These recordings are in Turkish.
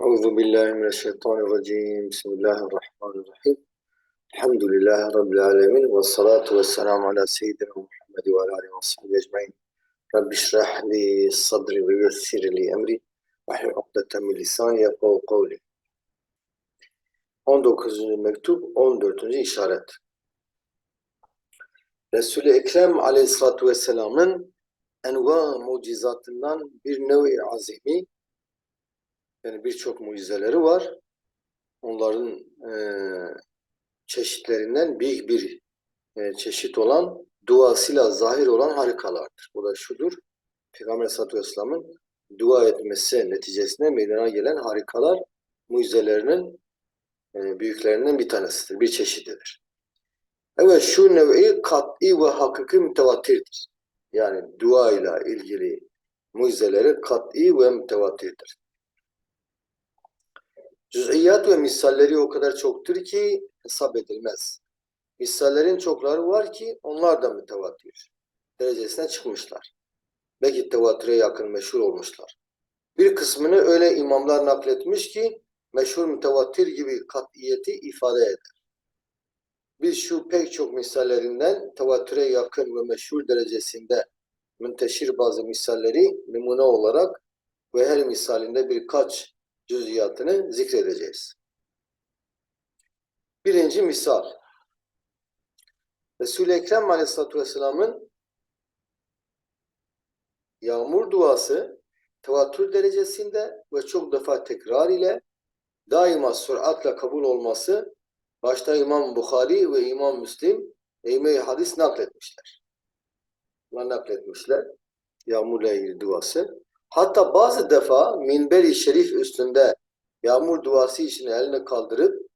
Euzu billahi mineşşeytanirracim. Bismillahirrahmanirrahim. Elhamdülillahi rabbil alamin ve salatu vesselamü ala seyyidina Muhammed ve ala alihi ve sahbihi ecmaîn. Rabbi şrah li sadri ve yessir li emri ve hlul ukdeten min lisani yefkahu kavli. 19. mektup 14. işaret. Resul-i Ekrem aleyhissalatu vesselamın enva mucizatından bir nevi azimi yani birçok mucizeleri var. Onların e, çeşitlerinden büyük bir e, çeşit olan duasıyla zahir olan harikalardır. Bu da şudur. Peygamber Aleyhisselatü Vesselam'ın dua etmesi neticesinde meydana gelen harikalar mucizelerinin e, büyüklerinden bir tanesidir. Bir çeşididir. Evet şu nevi kat'i ve hakiki mütevatirdir. Yani dua ile ilgili mucizeleri kat'i ve mütevatirdir. Cüz'iyat ve misalleri o kadar çoktur ki hesap edilmez. Misallerin çokları var ki onlar da mütevatir derecesine çıkmışlar. Belki tevatüre yakın meşhur olmuşlar. Bir kısmını öyle imamlar nakletmiş ki meşhur mütevatir gibi katiyeti ifade eder. Biz şu pek çok misallerinden tevatüre yakın ve meşhur derecesinde münteşir bazı misalleri numune olarak ve her misalinde birkaç cüziyatını zikredeceğiz. Birinci misal. Resul-i Ekrem Aleyhisselatü Vesselam'ın yağmur duası tevatür derecesinde ve çok defa tekrar ile daima süratle kabul olması başta İmam Bukhari ve İmam Müslim eğme hadis nakletmişler. Bunlar nakletmişler. Yağmurla ilgili duası. Hatta bazı defa minberi şerif üstünde yağmur duası için elini kaldırıp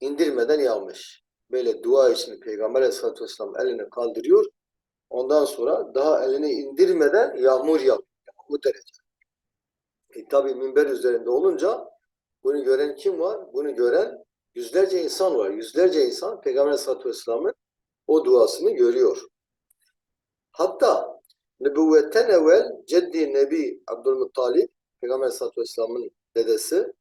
indirmeden yağmış. Böyle dua için Peygamber Aleyhisselatü Vesselam elini kaldırıyor. Ondan sonra daha elini indirmeden yağmur yağıyor. Bu derece. E tabi minber üzerinde olunca bunu gören kim var? Bunu gören yüzlerce insan var. Yüzlerce insan Peygamber Aleyhisselatü Vesselam'ın o duasını görüyor. Hatta nübüvvetten evvel Ceddi Nebi Abdülmuttalip Peygamber Aleyhisselatü Vesselam'ın dedesi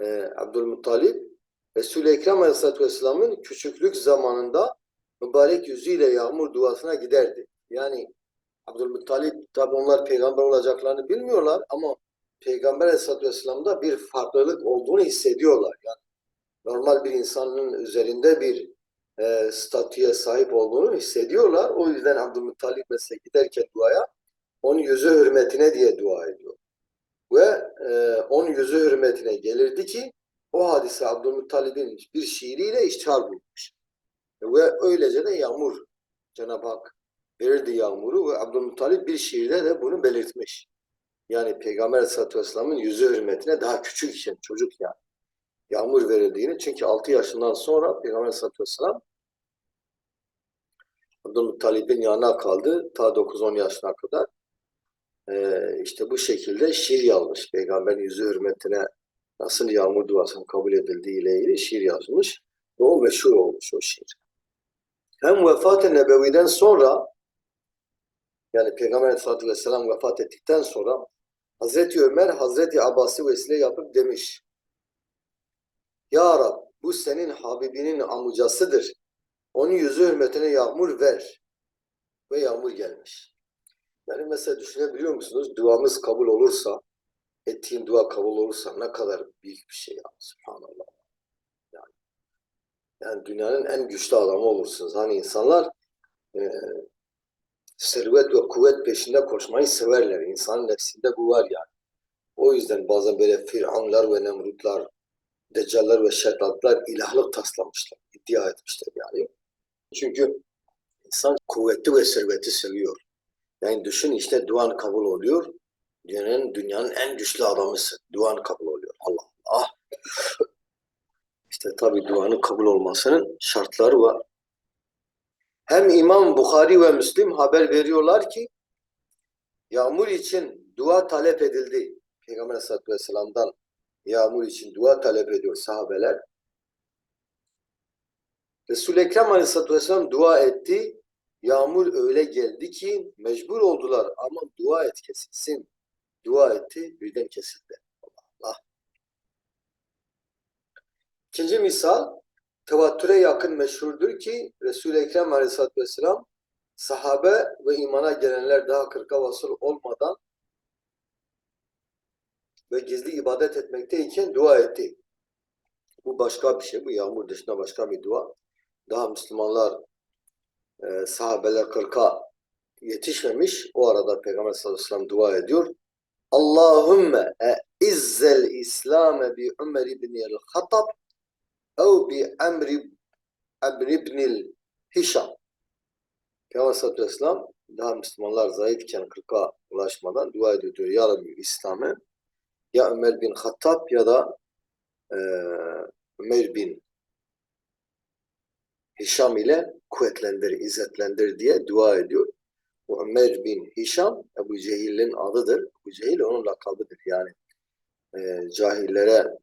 e, Abdülmuttalip Resul-i Ekrem Aleyhisselatü Vesselam'ın küçüklük zamanında mübarek yüzüyle yağmur duasına giderdi. Yani Abdülmuttalip tabi onlar peygamber olacaklarını bilmiyorlar ama Peygamber Aleyhisselatü Vesselam'da bir farklılık olduğunu hissediyorlar. Yani normal bir insanın üzerinde bir e, statüye sahip olduğunu hissediyorlar. O yüzden Abdülmuttalip mesela giderken duaya onun yüzü hürmetine diye dua ediyor. Ve e, onun yüzü hürmetine gelirdi ki o hadise Abdülmuttalib'in bir şiiriyle iştihar bulmuş. Ve öylece de yağmur Cenab-ı Hak verirdi yağmuru ve Abdülmuttalib bir şiirde de bunu belirtmiş. Yani Peygamber Aleyhisselatü Vesselam'ın yüzü hürmetine daha küçük için çocuk yani yağmur verildiğini çünkü 6 yaşından sonra Peygamber Aleyhisselatü Vesselam Abdülmuttalib'in yanına kaldı ta 9-10 yaşına kadar. Ee, işte bu şekilde şiir yazmış. Peygamberin yüzü hürmetine nasıl yağmur duasının kabul edildiği ile ilgili şiir yazmış. Ve o meşhur olmuş o şiir. Hem vefat-ı nebeviden sonra yani Peygamber Aleyhisselatü Vesselam vefat ettikten sonra Hazreti Ömer Hazreti Abbas'ı vesile yapıp demiş Ya Rab bu senin Habibinin amcasıdır. Onun yüzü hürmetine yağmur ver. Ve yağmur gelmiş. Yani mesela düşünebiliyor musunuz? Duamız kabul olursa, ettiğin dua kabul olursa ne kadar büyük bir şey ya. Subhanallah. Yani, yani dünyanın en güçlü adamı olursunuz. Hani insanlar e, servet ve kuvvet peşinde koşmayı severler. İnsanın nefsinde bu var yani. O yüzden bazen böyle firavunlar ve nemrutlar, deccallar ve şeytanlar ilahlık taslamışlar, iddia etmişler yani. Çünkü insan kuvveti ve serveti seviyor. Yani düşün işte duan kabul oluyor. Dünyanın, dünyanın en güçlü adamısın. Duan kabul oluyor. Allah Allah. İşte tabi duanın kabul olmasının şartları var. Hem İmam Bukhari ve Müslim haber veriyorlar ki yağmur için dua talep edildi. Peygamber Aleyhisselatü Vesselam'dan yağmur için dua talep ediyor sahabeler. Resul-i Ekrem Aleyhisselatü Vesselam dua etti. Yağmur öyle geldi ki mecbur oldular ama dua et kesilsin. Dua etti birden kesildi. Allah. İkinci misal tevatüre yakın meşhurdur ki Resul-i Ekrem Aleyhisselatü Vesselam sahabe ve imana gelenler daha kırka vasıl olmadan ve gizli ibadet etmekteyken dua etti. Bu başka bir şey. Bu yağmur dışında başka bir dua. Daha Müslümanlar e, sahabeler kırka yetişmemiş. O arada Peygamber sallallahu aleyhi ve sellem dua ediyor. Allahümme izzel İslam bi Ömer ibn el-Hattab ev bi Emri Emr ibn Hişam. Peygamber sallallahu aleyhi ve sellem daha Müslümanlar zayıfken kırka ulaşmadan dua ediyor. diyor. Ya Rabbi İslam'ı ya Ömer bin Hattab ya da e, Ömer bin Hişam ile kuvvetlendir, izzetlendir diye dua ediyor. Bu Ömer bin Hişam Ebu Cehil'in adıdır. Ebu Cehil onun lakabıdır. Yani e, cahillere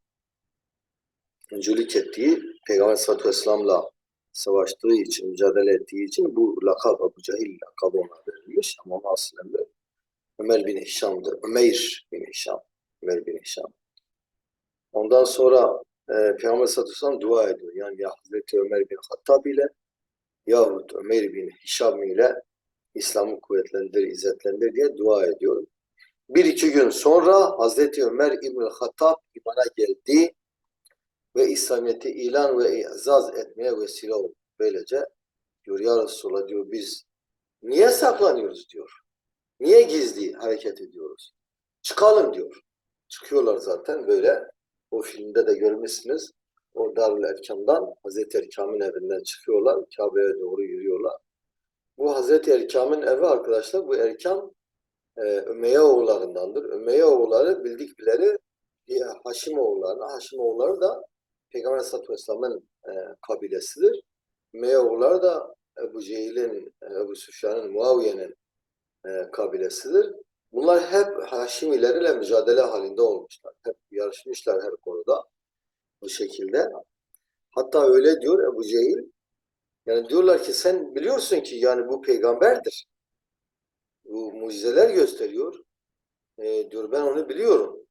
öncülük ettiği Peygamber sallallahu aleyhi ve sellem'le savaştığı için, mücadele ettiği için bu lakab Ebu Cehil lakabı ona verilmiş. Ama onun aslında Ömer bin Hişam'dır. Ömer bin Hişam. Bin Hişam. Ondan sonra e, Peygamber sellem dua ediyor. Yani ya Hazreti Ömer bin Hattab ile yahut Ömer bin Hişam ile İslam'ı kuvvetlendir, izzetlendir diye dua ediyor. Bir iki gün sonra Hazreti Ömer İbn Hattab imana geldi ve İslamiyet'i ilan ve izaz etmeye vesile oldu. Böylece diyor ya Resulallah diyor biz niye saklanıyoruz diyor. Niye gizli hareket ediyoruz? Çıkalım diyor. Çıkıyorlar zaten böyle. O filmde de görmüşsünüz. O Darül Erkam'dan Hazreti Erkam'ın evinden çıkıyorlar. Kabe'ye doğru yürüyorlar. Bu Hazreti Erkam'ın evi arkadaşlar. Bu Erkam e, Ümeyye oğullarındandır. Ümeyye oğulları bildik bileli bir Haşim oğullarına. Haşim oğulları da Peygamber Aleyhisselatü Vesselam'ın e, kabilesidir. Ümeyye oğulları da Ebu Cehil'in, e, Ebu Süfyan'ın, Muaviye'nin e, kabilesidir. Bunlar hep Haşimileriyle mücadele halinde olmuşlar. Hep yarışmışlar her konuda bu şekilde. Hatta öyle diyor Ebu Cehil. Yani diyorlar ki sen biliyorsun ki yani bu peygamberdir. Bu mucizeler gösteriyor. E, diyor ben onu biliyorum.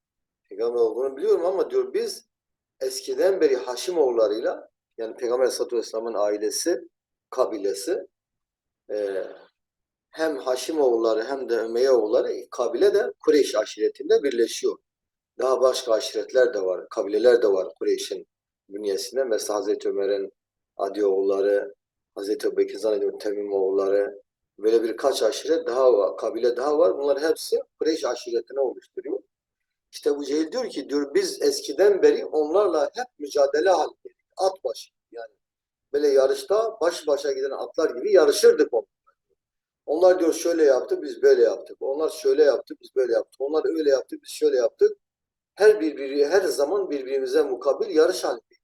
Peygamber olduğunu biliyorum ama diyor biz eskiden beri Haşimoğullarıyla yani Peygamber Aleyhisselatü Vesselam'ın ailesi, kabilesi e, hem Haşimoğulları hem de Ümeyyeoğulları kabile de Kureyş aşiretinde birleşiyor. Daha başka aşiretler de var, kabileler de var Kureyş'in bünyesinde. Mesela Hazreti Ömer'in Adioğulları, Hazreti Ebubekir zannediyorum Temimoğulları, böyle birkaç aşiret daha var, kabile daha var. Bunlar hepsi Kureyş aşiretine oluşturuyor. İşte bu Cehil diyor ki diyor biz eskiden beri onlarla hep mücadele halindeydik. At başı yani. Böyle yarışta baş başa giden atlar gibi yarışırdık onlarla. Onlar diyor şöyle yaptı biz böyle yaptık. Onlar şöyle yaptı biz böyle yaptık. Onlar öyle yaptı biz şöyle yaptık. Her birbiri her zaman birbirimize mukabil yarış halindeyiz.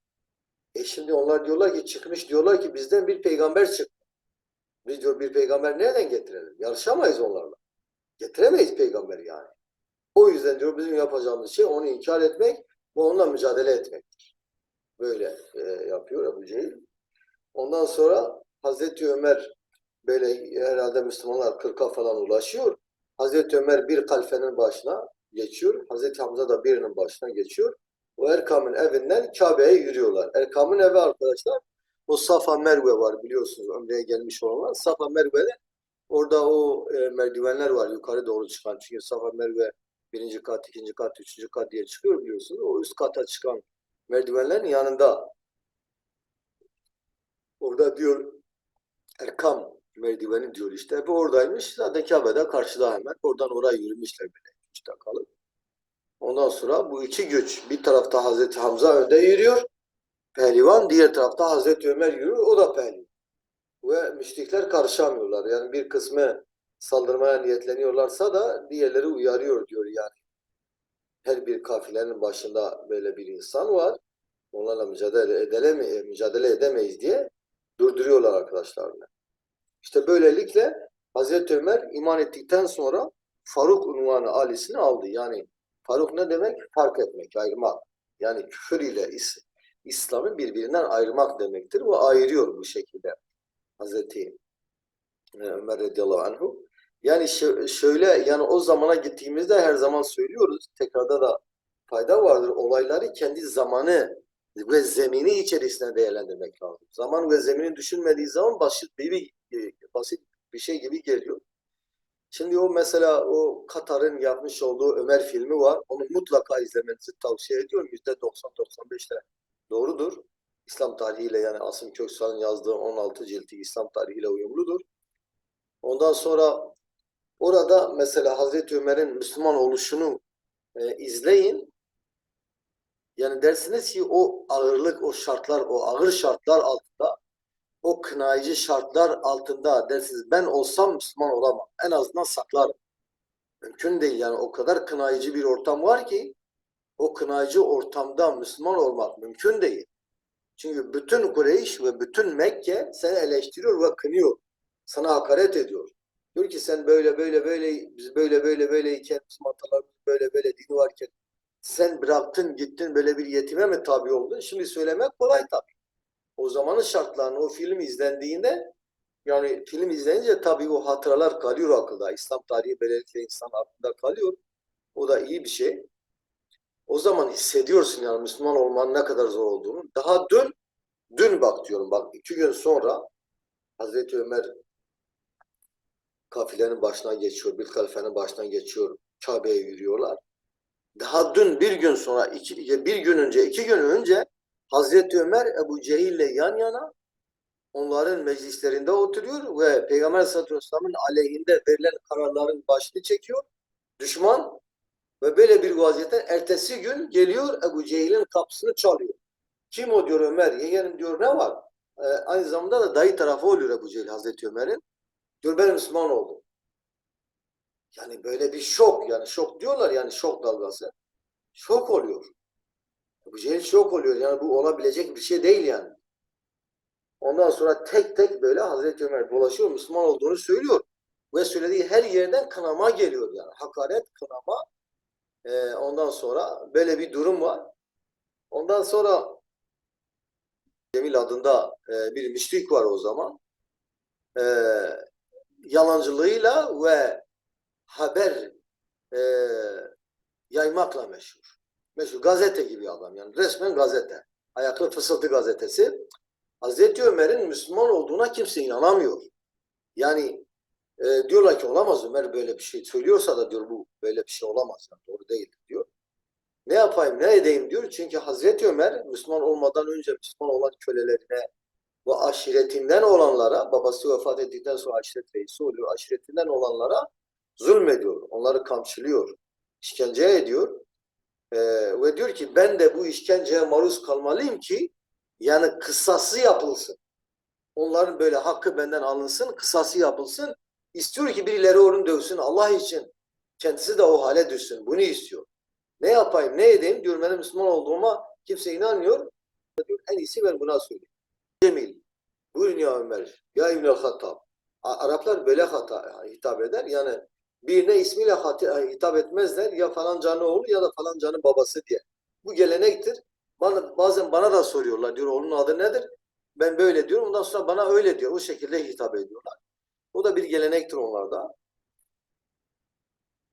E şimdi onlar diyorlar ki çıkmış diyorlar ki bizden bir peygamber çıktı. Biz diyor bir peygamber nereden getirelim? Yarışamayız onlarla. Getiremeyiz peygamber yani. O yüzden diyor bizim yapacağımız şey onu inkar etmek ve onunla mücadele etmektir. Böyle e, yapıyor Ebu Cehil. Ondan sonra Hazreti Ömer böyle herhalde Müslümanlar 40'a falan ulaşıyor. Hazreti Ömer bir kalfenin başına geçiyor. Hazreti Hamza da birinin başına geçiyor. O Erkam'ın evinden Kabe'ye yürüyorlar. Erkam'ın evi arkadaşlar o Safa Merve var biliyorsunuz ömreye gelmiş olanlar. Safa Merve'de orada o e, merdivenler var yukarı doğru çıkan. Çünkü Safa Merve birinci kat, ikinci kat, üçüncü kat diye çıkıyor biliyorsunuz. O üst kata çıkan merdivenlerin yanında orada diyor Erkam merdiveni diyor işte. Hep oradaymış. Zaten Kabe'de karşıda hemen. Oradan oraya yürümüşler böyle. İşte kalıp. Ondan sonra bu iki güç. Bir tarafta Hazreti Hamza önde yürüyor. Pehlivan. Diğer tarafta Hazreti Ömer yürüyor. O da pehlivan. Ve müşrikler karışamıyorlar. Yani bir kısmı saldırmaya niyetleniyorlarsa da diğerleri uyarıyor diyor yani. Her bir kafilenin başında böyle bir insan var. Onlarla mücadele edeme, mücadele edemeyiz diye durduruyorlar arkadaşlarını. İşte böylelikle Hazreti Ömer iman ettikten sonra Faruk unvanı alisini aldı. Yani Faruk ne demek? Fark etmek, ayırmak. Yani küfür ile is İslam'ı birbirinden ayırmak demektir. Bu ayırıyor bu şekilde Hazreti Ömer radıyallahu anhu. Yani şöyle yani o zamana gittiğimizde her zaman söylüyoruz. Tekrarda da fayda vardır. Olayları kendi zamanı ve zemini içerisinde değerlendirmek lazım. Zaman ve zemini düşünmediği zaman basit bir, bir basit bir şey gibi geliyor. Şimdi o mesela o Katar'ın yapmış olduğu Ömer filmi var. Onu mutlaka izlemenizi tavsiye ediyorum. Yüzde 90-95'te doğrudur. İslam tarihiyle yani Asım Köksal'ın yazdığı 16 cilti İslam tarihiyle uyumludur. Ondan sonra orada mesela Hazreti Ömer'in Müslüman oluşunu e, izleyin. Yani dersiniz ki o ağırlık, o şartlar, o ağır şartlar altında, o kınayıcı şartlar altında dersiniz ben olsam Müslüman olamam. En azından saklarım. Mümkün değil yani o kadar kınayıcı bir ortam var ki o kınayıcı ortamda Müslüman olmak mümkün değil. Çünkü bütün Kureyş ve bütün Mekke seni eleştiriyor ve kınıyor. Sana hakaret ediyor. Diyor ki sen böyle böyle böyle biz böyle böyle böyleyken Müslüman böyle böyle dini varken sen bıraktın gittin böyle bir yetime mi tabi oldun? Şimdi söylemek kolay tabii. O zamanın şartlarını o film izlendiğinde yani film izleyince tabii o hatıralar kalıyor akılda. İslam tarihi böylelikle insan aklında kalıyor. O da iyi bir şey. O zaman hissediyorsun yani Müslüman olmanın ne kadar zor olduğunu. Daha dün, dün bak diyorum bak iki gün sonra Hazreti Ömer kafilenin başına geçiyor, bir halifenin başına geçiyor, Kabe'ye yürüyorlar. Daha dün bir gün sonra, iki, bir gün önce, iki gün önce Hazreti Ömer Ebu Cehil'le yan yana onların meclislerinde oturuyor ve Peygamber Vesselam'ın aleyhinde verilen kararların başını çekiyor. Düşman ve böyle bir vaziyette ertesi gün geliyor Ebu Cehil'in kapısını çalıyor. Kim o diyor Ömer? Yeğenim diyor ne var? Ee, aynı zamanda da dayı tarafı oluyor Ebu Cehil Hazreti Ömer'in. Diyor ben Müslüman oldum. Yani böyle bir şok yani şok diyorlar yani şok dalgası. Şok oluyor. Ebu Cehil şok oluyor yani bu olabilecek bir şey değil yani. Ondan sonra tek tek böyle Hazreti Ömer dolaşıyor Müslüman olduğunu söylüyor. Ve söylediği her yerden kınama geliyor yani. Hakaret, kınama. Ee, ondan sonra böyle bir durum var. Ondan sonra Cemil adında e, bir müşrik var o zaman. E, yalancılığıyla ve haber e, yaymakla meşhur. Meşhur gazete gibi adam yani resmen gazete. Ayaklı Fısıltı gazetesi. Hazreti Ömer'in Müslüman olduğuna kimse inanamıyor. Yani e, diyorlar ki olamaz Ömer böyle bir şey söylüyorsa da diyor bu böyle bir şey olamaz. Yani doğru değil diyor. Ne yapayım ne edeyim diyor. Çünkü Hazreti Ömer Müslüman olmadan önce Müslüman olan kölelerine ve aşiretinden olanlara babası vefat ettikten sonra aşiret reisi oluyor. Aşiretinden olanlara zulmediyor. Onları kamçılıyor. işkence ediyor. Ee, ve diyor ki ben de bu işkenceye maruz kalmalıyım ki yani kısası yapılsın. Onların böyle hakkı benden alınsın, kısası yapılsın. İstiyor ki birileri onu dövsün Allah için. Kendisi de o hale düşsün. Bunu istiyor. Ne yapayım, ne edeyim? Diyor benim Müslüman olduğuma kimse inanmıyor. Diyor, en iyisi ben buna söyleyeyim. Cemil, buyurun ya Ömer, ya İbn-i Hattab. Araplar böyle hata hitap eder. Yani birine ismiyle hitap etmezler. Ya falan canı oğlu ya da falan canı babası diye. Bu gelenektir. Bana, bazen bana da soruyorlar. Diyor onun adı nedir? Ben böyle diyorum. Ondan sonra bana öyle diyor. O şekilde hitap ediyorlar. O da bir gelenektir onlarda.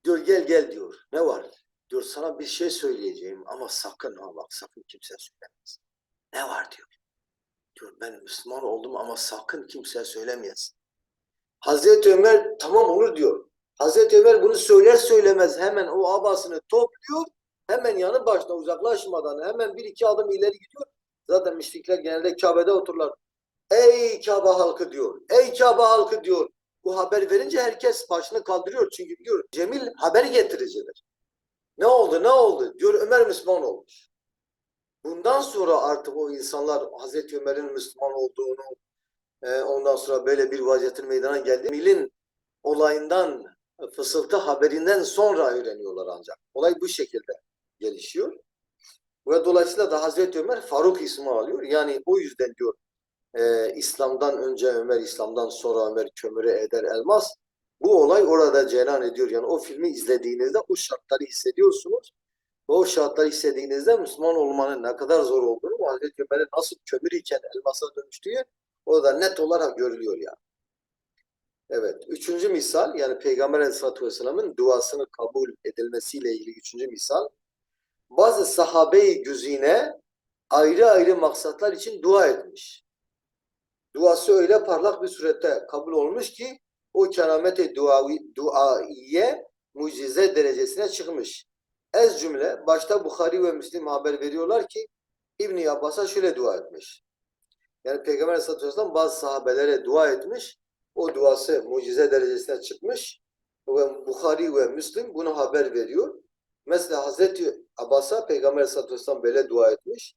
Diyor gel gel diyor. Ne var? Diyor sana bir şey söyleyeceğim ama sakın ha bak sakın kimse söylemez. Ne var diyor. Diyor ben Müslüman oldum ama sakın kimseye söylemeyesin. Hazreti Ömer tamam olur diyor. Hazreti Ömer bunu söyler söylemez hemen o abasını topluyor. Hemen yanı başına uzaklaşmadan hemen bir iki adım ileri gidiyor. Zaten müşrikler genelde Kabe'de otururlar. Ey Kabe halkı diyor. Ey Kabe halkı diyor. Bu haber verince herkes başını kaldırıyor. Çünkü diyor Cemil haber getiricidir. Ne oldu ne oldu? Diyor Ömer Müslüman olmuş. Bundan sonra artık o insanlar Hazreti Ömer'in Müslüman olduğunu e, ondan sonra böyle bir vaziyetin meydana geldi. Milin olayından fısıltı haberinden sonra öğreniyorlar ancak. Olay bu şekilde gelişiyor. Ve dolayısıyla da Hazreti Ömer Faruk ismi alıyor. Yani o yüzden diyor e, İslam'dan önce Ömer, İslam'dan sonra Ömer kömürü eder elmas. Bu olay orada cereyan ediyor. Yani o filmi izlediğinizde o şartları hissediyorsunuz. Ve o şartları hissediğinizde Müslüman olmanın ne kadar zor olduğunu, Hazreti Ömer'in nasıl kömür iken elmasa dönüştüğü orada net olarak görülüyor yani. Evet. Üçüncü misal yani Peygamber Aleyhisselatü Vesselam'ın duasını kabul edilmesiyle ilgili üçüncü misal. Bazı sahabe-i güzine ayrı ayrı maksatlar için dua etmiş. Duası öyle parlak bir surette kabul olmuş ki o keramete duavi, duaiye mucize derecesine çıkmış. Ez cümle başta Bukhari ve Müslim haber veriyorlar ki İbn Abbas'a şöyle dua etmiş. Yani Peygamber Aleyhisselatü Vesselam bazı sahabelere dua etmiş. O duası mucize derecesine çıkmış. Ve Bukhari ve Müslim bunu haber veriyor. Mesela Hazreti Abbas'a Peygamber Aleyhisselatü Vesselam böyle dua etmiş.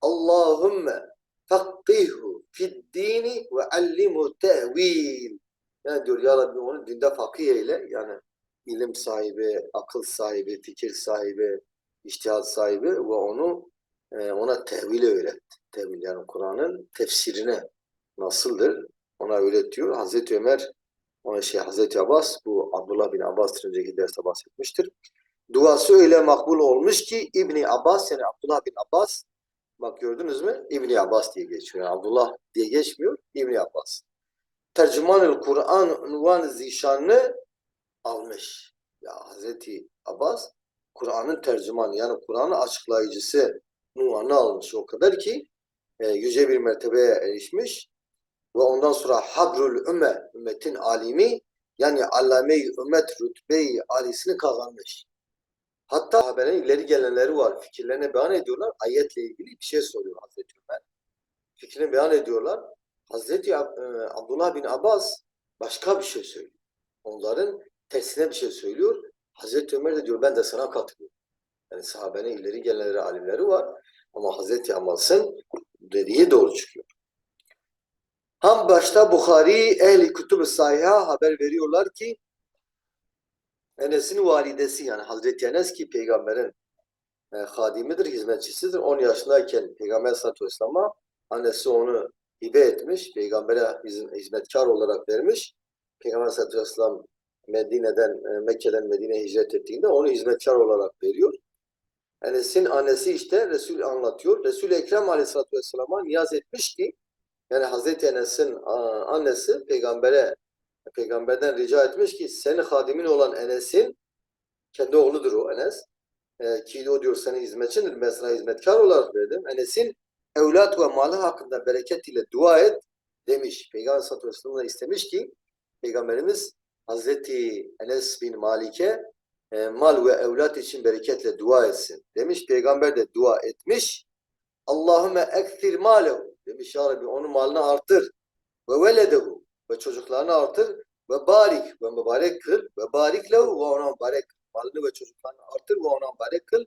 Allahümme fakkihu fid dini ve allimhu tevil. Yani diyor ya Rabbi onu dinde fakih eyle. Yani ilim sahibi, akıl sahibi, fikir sahibi, iştihat sahibi ve onu e, ona tevili öğret. Tevil yani Kur'an'ın tefsirine nasıldır ona öğretiyor. Hazreti Ömer ona şey Hazreti Abbas bu Abdullah bin Abbas önceki derste bahsetmiştir. Duası öyle makbul olmuş ki İbni Abbas yani Abdullah bin Abbas bak gördünüz mü? İbni Abbas diye geçiyor. Yani Abdullah diye geçmiyor. İbni Abbas. Tercümanül Kur'an unvan zişanını almış. Ya Hazreti Abbas Kur'an'ın tercümanı yani Kur'an'ın açıklayıcısı unvanını almış o kadar ki e, yüce bir mertebeye erişmiş ve ondan sonra Habrul Ümme ümmetin alimi yani allame-i ümmet rütbe-i alisini kazanmış. Hatta haberin ileri gelenleri var. Fikirlerini beyan ediyorlar. Ayetle ilgili bir şey soruyor Hazreti Ömer. Fikrini beyan ediyorlar. Hazreti e, Abdullah bin Abbas başka bir şey söylüyor. Onların tersine bir şey söylüyor. Hazreti Ömer de diyor ben de sana katılıyorum. Yani sahabenin ileri gelenleri, alimleri var. Ama Hazreti Abbas'ın dediği doğru çıkıyor. Ham başta Bukhari ehli kütüb-ü sahiha haber veriyorlar ki Enes'in validesi yani Hazreti Enes ki peygamberin e, hadimidir, hizmetçisidir. 10 yaşındayken Peygamber sallallahu aleyhi ve sellem'e annesi onu hibe etmiş. Peygambere hiz- hizmetkar olarak vermiş. Peygamber sallallahu aleyhi ve sellem Medine'den, e, Mekke'den Medine'ye hicret ettiğinde onu hizmetkar olarak veriyor. Enes'in annesi işte Resul anlatıyor. Resul-i Ekrem aleyhissalatü vesselam'a niyaz etmiş ki yani Hazreti Enes'in annesi peygambere peygamberden rica etmiş ki senin hadimin olan Enes'in kendi oğludur o Enes. E, ki o diyor senin hizmetçindir. Ben sana hizmetkar olarak verdim. Enes'in evlat ve malı hakkında bereket ile dua et demiş. Peygamber sallallahu aleyhi istemiş ki Peygamberimiz Hazreti Enes bin Malik'e e, mal ve evlat için bereketle dua etsin. Demiş Peygamber de dua etmiş. Allahümme ekthir malehu. Demiş ya Rabbi onun malını artır. Ve veledehu. Ve çocuklarını artır. Ve barik. Ve mübarek kıl. Ve barik lehu. Ve ona mübarek kıl. Malını ve çocuklarını artır. Ve ona mübarek kıl.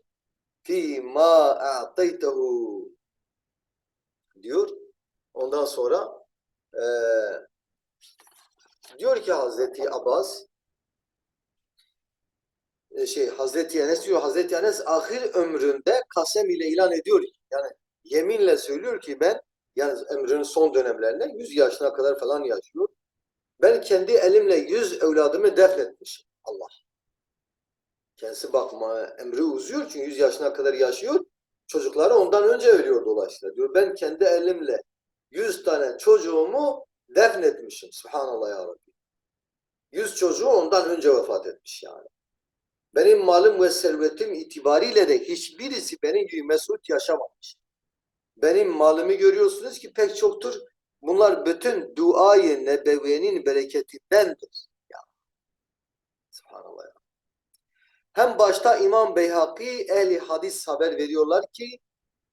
Fi ma a'taytehu. Diyor. Ondan sonra e, diyor ki Hazreti Abbas e, şey Hazreti Enes diyor Hazreti Enes ahir ömründe kasem ile ilan ediyor yani yeminle söylüyor ki ben yani ömrünün son dönemlerinde 100 yaşına kadar falan yaşıyor. Ben kendi elimle 100 evladımı defnetmişim. Allah. Kendisi bakma emri uzuyor çünkü 100 yaşına kadar yaşıyor. Çocukları ondan önce ölüyor dolayısıyla. Diyor ben kendi elimle 100 tane çocuğumu defnetmişim. Subhanallah ya Rabbi. 100 çocuğu ondan önce vefat etmiş yani. Benim malım ve servetim itibariyle de hiçbirisi benim gibi mesut yaşamamış. Benim malımı görüyorsunuz ki pek çoktur. Bunlar bütün duayı nebeviyenin bereketindendir. Ya. Subhanallah ya. Hem başta İmam Beyhaki ehli hadis haber veriyorlar ki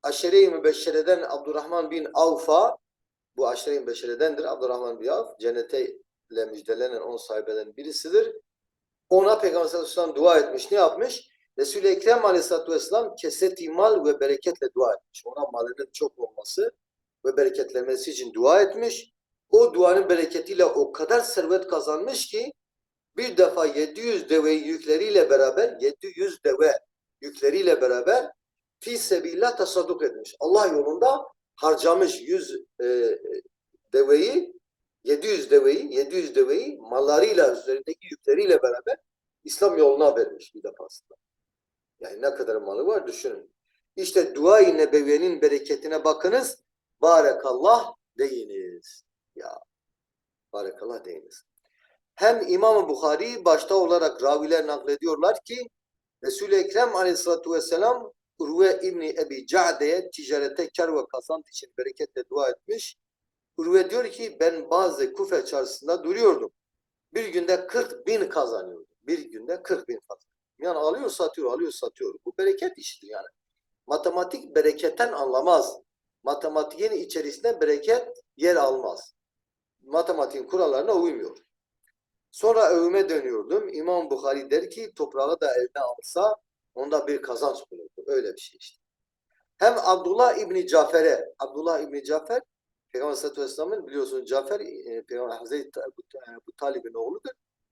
Aşere-i Mübeşşere'den Abdurrahman bin Avf'a bu Aşere-i Mübeşşere'dendir Abdurrahman bin Avf cennete ile müjdelenen on sahibeden birisidir. Ona Peygamber sallallahu dua etmiş. Ne yapmış? Resul-i Ekrem aleyhissalatü vesselam kesreti mal ve bereketle dua etmiş. Ona malının çok olması ve bereketlenmesi için dua etmiş. O duanın bereketiyle o kadar servet kazanmış ki bir defa 700 deve yükleriyle beraber 700 deve yükleriyle beraber fi sebillah tasadduk etmiş. Allah yolunda harcamış 100 e, deveyi 700 deveyi 700 deveyi mallarıyla üzerindeki yükleriyle beraber İslam yoluna vermiş bir defasında. Yani ne kadar malı var düşünün. İşte dua-i nebeviyenin bereketine bakınız. Barekallah deyiniz. Ya barekallah deyiniz. Hem İmam-ı Bukhari başta olarak raviler naklediyorlar ki Resul-i Ekrem aleyhissalatü vesselam Urve İbni Ebi Ca'de'ye ticarete kar ve kazanç için bereketle dua etmiş. Urve diyor ki ben bazı Kufe çarşısında duruyordum. Bir günde 40 bin kazanıyordum. Bir günde 40 bin kazanıyordum. Yani alıyor satıyor, alıyor satıyor. Bu bereket işidir yani. Matematik bereketten anlamaz. Matematiğin içerisinde bereket yer almaz. Matematiğin kurallarına uymuyor. Sonra övüme dönüyordum. İmam Bukhari der ki toprağı da eline alsa onda bir kazanç bulurdu. Öyle bir şey işte. Hem Abdullah İbni Cafer'e, Abdullah İbni Cafer, Peygamber Aleyhisselatü Vesselam'ın biliyorsunuz Cafer, e, Peygamber Hazreti Ebu Talib'in oğludur.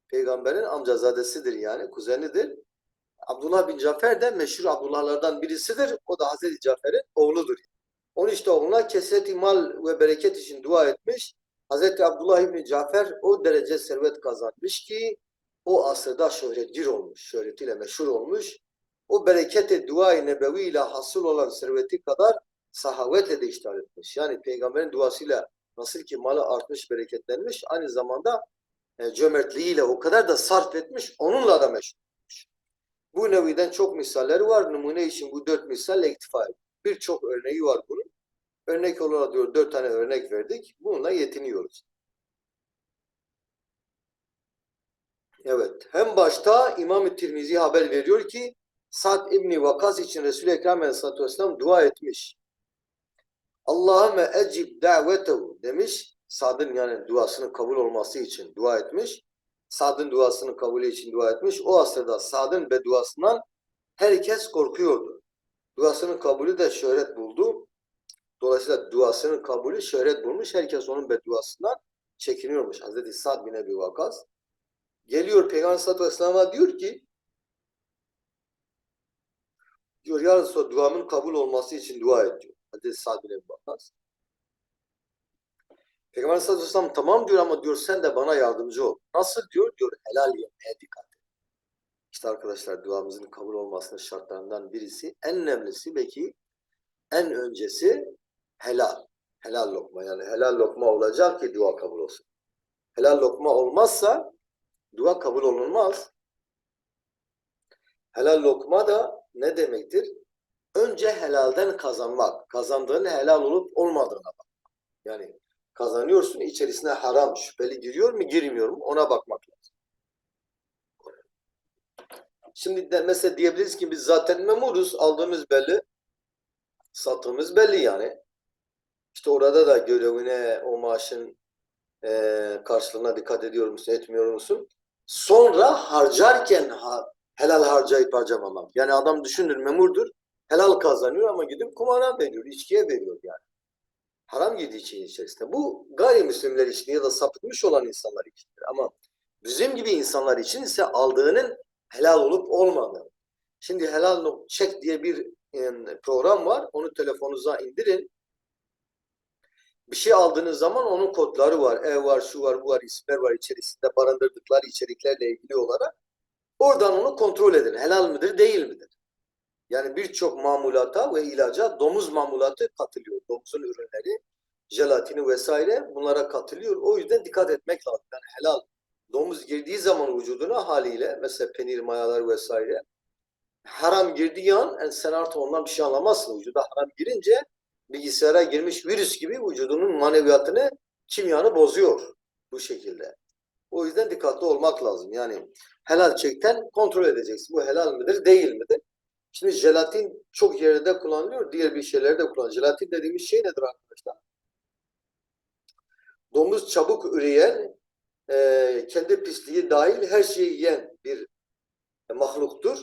Peygamberin amcazadesidir yani, kuzenidir. Abdullah bin Cafer de meşhur Abdullahlardan birisidir. O da Hazreti Cafer'in oğludur. Onun işte oğluna kesreti mal ve bereket için dua etmiş. Hazreti Abdullah İbni Cafer o derece servet kazanmış ki o asırda şöhretgir olmuş, şöhretiyle meşhur olmuş. O bereketi dua-i nebevi ile hasıl olan serveti kadar sahavetle de iştihar etmiş. Yani peygamberin duasıyla nasıl ki malı artmış, bereketlenmiş, aynı zamanda e, cömertliğiyle o kadar da sarf etmiş, onunla da meşhur. Bu neviden çok misalleri var. Numune için bu dört misalle iktifa ediyor. Birçok örneği var bunun. Örnek olarak diyor dört tane örnek verdik. Bununla yetiniyoruz. Evet. Hem başta İmam-ı Tirmizi haber veriyor ki Sa'd İbni Vakas için Resul-i Ekrem Aleyhisselatü Vesselam dua etmiş. Allahümme ecib davetehu demiş. Sad'ın yani duasının kabul olması için dua etmiş. Sad'ın duasının kabulü için dua etmiş. O asırda Sad'ın bedduasından herkes korkuyordu. Duasının kabulü de şöhret buldu. Dolayısıyla duasının kabulü şöhret bulmuş. Herkes onun bedduasından çekiniyormuş. Hazreti Sa'd bin Ebi Vakas. Geliyor Peygamber Aleyhisselatü Vesselam'a diyor ki diyor ya Resulallah duamın kabul olması için dua et diyor. Hazreti Sa'd bin Ebi Vakas. Peygamber Aleyhisselatü Vesselam tamam diyor ama diyor sen de bana yardımcı ol. Nasıl diyor? Diyor helal yemeye dikkat et. İşte arkadaşlar duamızın kabul olmasının şartlarından birisi en önemlisi belki en öncesi helal. Helal lokma yani helal lokma olacak ki dua kabul olsun. Helal lokma olmazsa dua kabul olunmaz. Helal lokma da ne demektir? Önce helalden kazanmak. Kazandığın helal olup olmadığına bak. Yani kazanıyorsun içerisine haram şüpheli giriyor mu girmiyor mu ona bakmak lazım. Şimdi de mesela diyebiliriz ki biz zaten memuruz aldığımız belli sattığımız belli yani. İşte orada da görevine o maaşın eee, karşılığına dikkat ediyor musun etmiyor musun? Sonra harcarken ha, helal harcayıp harcamamak. Yani adam düşünür memurdur helal kazanıyor ama gidip kumara veriyor, içkiye veriyor yani. Haram yediği için içerisinde. Bu gayrimüslimler için ya da sapıtmış olan insanlar içindir. Ama bizim gibi insanlar için ise aldığının helal olup olmadığı. Şimdi helal check diye bir program var. Onu telefonunuza indirin. Bir şey aldığınız zaman onun kodları var. Ev var, şu var, bu var, isimler var içerisinde barındırdıkları içeriklerle ilgili olarak. Oradan onu kontrol edin. Helal midir, değil midir? Yani birçok mamulata ve ilaca domuz mamulatı katılıyor. Domuzun ürünleri, jelatini vesaire bunlara katılıyor. O yüzden dikkat etmek lazım. Yani helal domuz girdiği zaman vücuduna haliyle mesela penir mayalar vesaire haram girdiği an yani sen artık ondan bir şey anlamazsın. Vücuda haram girince bilgisayara girmiş virüs gibi vücudunun maneviyatını, kimyanı bozuyor bu şekilde. O yüzden dikkatli olmak lazım. Yani helal çekten kontrol edeceksin. Bu helal midir, değil midir? Şimdi jelatin çok yerde kullanılıyor, diğer bir şeylerde kullanılıyor. Jelatin dediğimiz şey nedir arkadaşlar? Domuz çabuk üreyen, e, kendi pisliği dahil her şeyi yiyen bir mahluktur.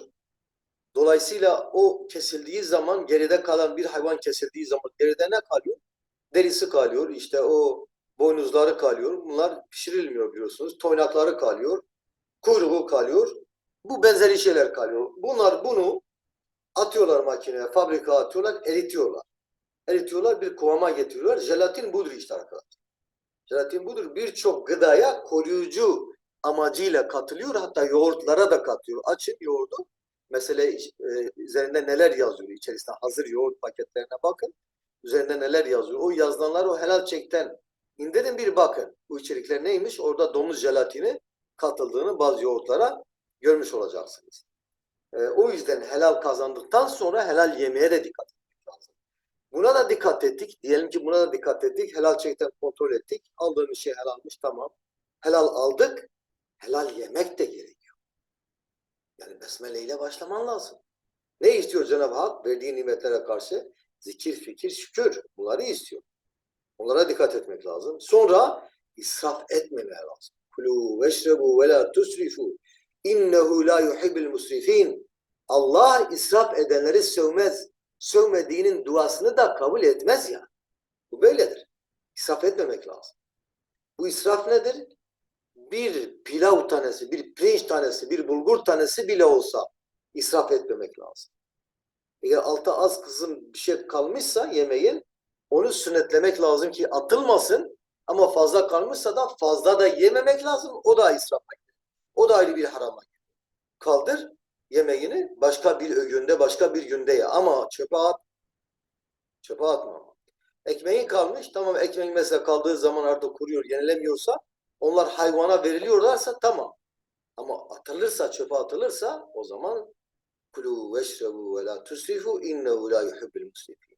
Dolayısıyla o kesildiği zaman geride kalan bir hayvan kesildiği zaman geride ne kalıyor? Derisi kalıyor, işte o boynuzları kalıyor. Bunlar pişirilmiyor biliyorsunuz. Toynakları kalıyor, kuyruğu kalıyor. Bu benzeri şeyler kalıyor. Bunlar bunu atıyorlar makineye, fabrika atıyorlar, eritiyorlar. Eritiyorlar, bir kıvama getiriyorlar. Jelatin budur işte arkadaşlar. Jelatin budur. Birçok gıdaya koruyucu amacıyla katılıyor. Hatta yoğurtlara da katıyor. Açın yoğurdu. Mesela e, üzerinde neler yazıyor içerisinde hazır yoğurt paketlerine bakın. Üzerinde neler yazıyor. O yazılanlar o helal çekten indirin bir bakın. Bu içerikler neymiş? Orada domuz jelatini katıldığını bazı yoğurtlara görmüş olacaksınız. E, o yüzden helal kazandıktan sonra helal yemeye de dikkat etmek lazım. Buna da dikkat ettik. Diyelim ki buna da dikkat ettik. Helal çekten kontrol ettik. Aldığımız şey helalmiş tamam. Helal aldık. Helal yemek de gerekiyor. Yani besmele ile başlaman lazım. Ne istiyor Cenab-ı Hak? Verdiği nimetlere karşı zikir, fikir, şükür. Bunları istiyor. Onlara dikkat etmek lazım. Sonra israf etmemeye lazım. Kulu veşrebu ve la tusrifu. İnnehu la yuhibbul musrifin. Allah israf edenleri sövmez. Sövmediğinin duasını da kabul etmez ya. Bu böyledir. İsraf etmemek lazım. Bu israf nedir? Bir pilav tanesi, bir pirinç tanesi, bir bulgur tanesi bile olsa israf etmemek lazım. Eğer altta az kızım bir şey kalmışsa yemeğin onu sünnetlemek lazım ki atılmasın ama fazla kalmışsa da fazla da yememek lazım. O da israf. O da ayrı bir harama. Kaldır yemeğini başka bir öğünde başka bir günde ye. Ama çöpe at. Çöpe atma. Ekmeğin kalmış. Tamam ekmeğin mesela kaldığı zaman artık kuruyor, yenilemiyorsa onlar hayvana veriliyorlarsa tamam. Ama atılırsa, çöpe atılırsa o zaman kulu veşrebu ve la tusrifu innehu la yuhibbul musrifin.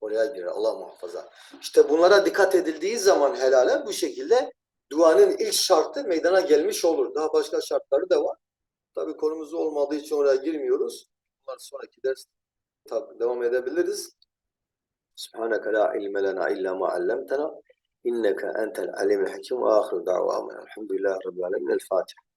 Oraya girer Allah muhafaza. İşte bunlara dikkat edildiği zaman helale bu şekilde duanın ilk şartı meydana gelmiş olur. Daha başka şartları da var. Tabii konumuz olmadığı için oraya girmiyoruz. Bunlar sonraki ders devam edebiliriz. Subhaneke la ilme lena illa ma allamtena inneke entel alimul hakim ve ahir da'vamena elhamdülillahi rabbil alemin. El Fatiha.